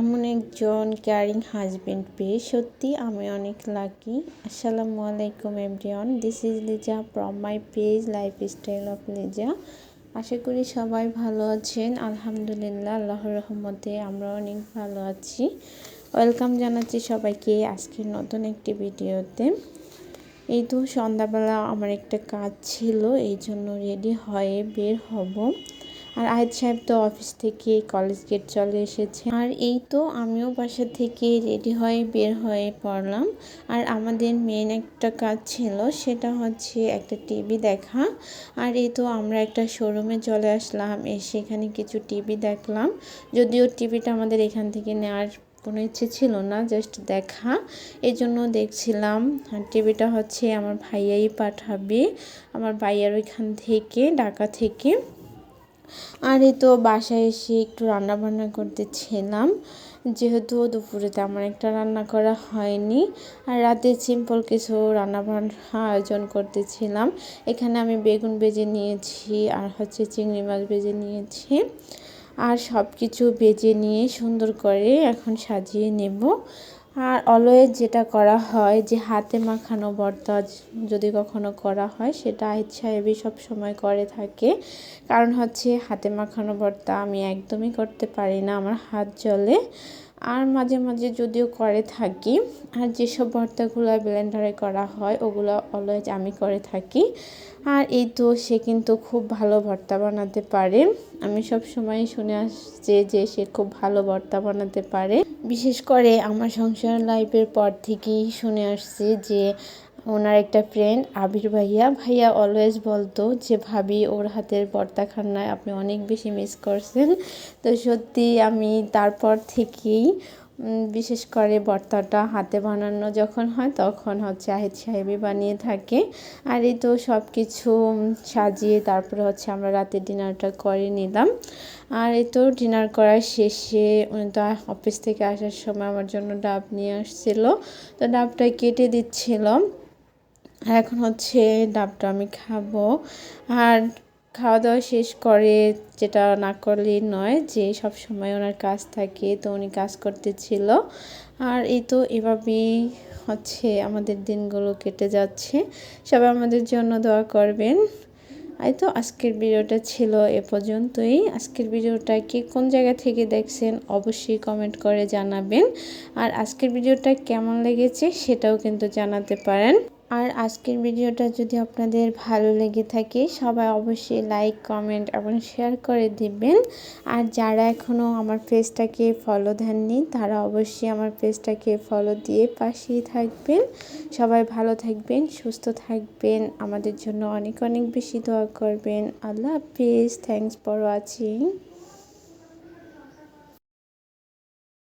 এমন একজন caring husband পেয়ে সত্যি আমি অনেক লাকি আসসালামু আলাইকুম everyone this is Liza from my page lifestyle of Liza আশা করি সবাই ভালো আছেন। আলহামদুলিল্লাহ, আল্লাহর রহমতে আমরা অনেক ভালো আছি। ওয়েলকাম জানাচ্ছি সবাইকে আজকের নতুন একটি ভিডিওতে। এই তো সন্ধ্যাবেলা আমার একটা কাজ ছিল, এই জন্য রেডি হয়ে বের হব। আর আহেদ সাহেব তো অফিস থেকে কলেজ গেট চলে এসেছে। আর এই তো আমিও বাসা থেকে রেডি হয়ে বের হয়ে পড়লাম। আর আমাদের মেন একটা কাজ ছিল, সেটা হচ্ছে একটা টিভি দেখা। আর এই তো আমরা একটা শোরুমে চলে আসলাম, এসে এখানে কিছু টিভি দেখলাম। যদিও টিভিটা আমাদের এখান থেকে নেওয়ার কোনো ইচ্ছে ছিল না জাস্ট দেখা। এই জন্য দেখছিলাম। টিভিটা হচ্ছে আমার ভাইয়াই পাঠাবে, আমার ভাইয়ার ওইখান থেকে, ঢাকা থেকে। আর এই তো বাসায় এসে একটু রান্না বান্না করতেছিলাম যেহেতু দুপুরে তেমন একটা রান্না করা হয়নি, আর রাতে সিম্পল কিছু রান্না বান্না আয়োজন করতেছিলাম এখানে আমি বেগুন বেজে নিয়েছি, আর হচ্ছে চিংড়ি মাছ বেজে নিয়েছি। আর সব কিছু বেজে নিয়ে সুন্দর করে এখন সাজিয়ে নেব। আর অলওয়েজ যেটা করা হয় যে হাতে মাখানো ভর্তা যদি কখনো করা হয় সেটা ইচ্ছা এবি সব সময় করে থাকে। কারণ হচ্ছে হাতে মাখানো ভর্তা আমি একদমই করতে পারি না, আমার হাত জলে আর মাঝে মাঝে যদিও করে থাকি, আর যেসব ভর্তাগুলো ব্লেন্ডারে করা হয়, ওগুলো অলওয়েজ আমি করে থাকি। আর এই তো সে কিন্তু খুব ভালো ভর্তা বানাতে পারে। আমি সব সময় শুনে আসছি যে সে খুব ভালো ভর্তা বানাতে পারে। বিশেষ করে আমার সংসার লাইফের পর থেকেই শুনে আসছি যে ওনার একটা ফ্রেন্ড আবির ভাইয়া। ভাইয়া অলওয়েজ বলতো যে, ভাবি, ওর হাতের ভর্তা খান্নায় আপনি অনেক বেশি মিস করছেন। তো সত্যি আমি তারপর থেকেই বিশেষ করে ভর্তাটা হাতে বানানো যখন হয়, তখন হচ্ছে আহিদ সাহেবই বানিয়ে থাকে। আর এই তো সব কিছু সাজিয়ে তারপরে হচ্ছে আমরা রাতে ডিনারটা করে নিলাম। আর এই তো ডিনার করার শেষে উনি তো অফিস থেকে আসার সময় আমার জন্য ডাব নিয়ে আসছিল। তো ডাবটা কেটে দিচ্ছিল। আর এখন হচ্ছে ডাবটা আমি খাব। আর খাওয়া দাওয়া শেষ করে যেটা না করলেই নয় যে সব সময় ওনার কাজ থাকে, তো উনি কাজ করতেছিল। আর এই তো এভাবেই হচ্ছে আমাদের দিনগুলো কেটে যাচ্ছে। সবাই আমাদের জন্য দোয়া করবেন। এই তো আজকের ভিডিওটা ছিল এ পর্যন্তই। আজকের ভিডিওটা কি কোন জায়গা থেকে দেখছেন অবশ্যই কমেন্ট করে জানাবেন। আর আজকের ভিডিওটা কেমন লেগেছে সেটাও কিন্তু জানাতে পারেন। আর আজকের ভিডিওটা যদি আপনাদের ভালো লেগে থাকে, সবাই অবশ্যই লাইক কমেন্ট এবং শেয়ার করে দিবেন। আর যারা এখনও আমার পেজটাকে ফলো দেননি, তারা অবশ্যই আমার পেজটাকে ফলো দিয়ে পাশেই থাকবেন। সবাই ভালো থাকবেন, সুস্থ থাকবেন। আমাদের জন্য অনেক অনেক বেশি দোয়া করবেন। আল্লাহ হাফিজ। Thanks for watching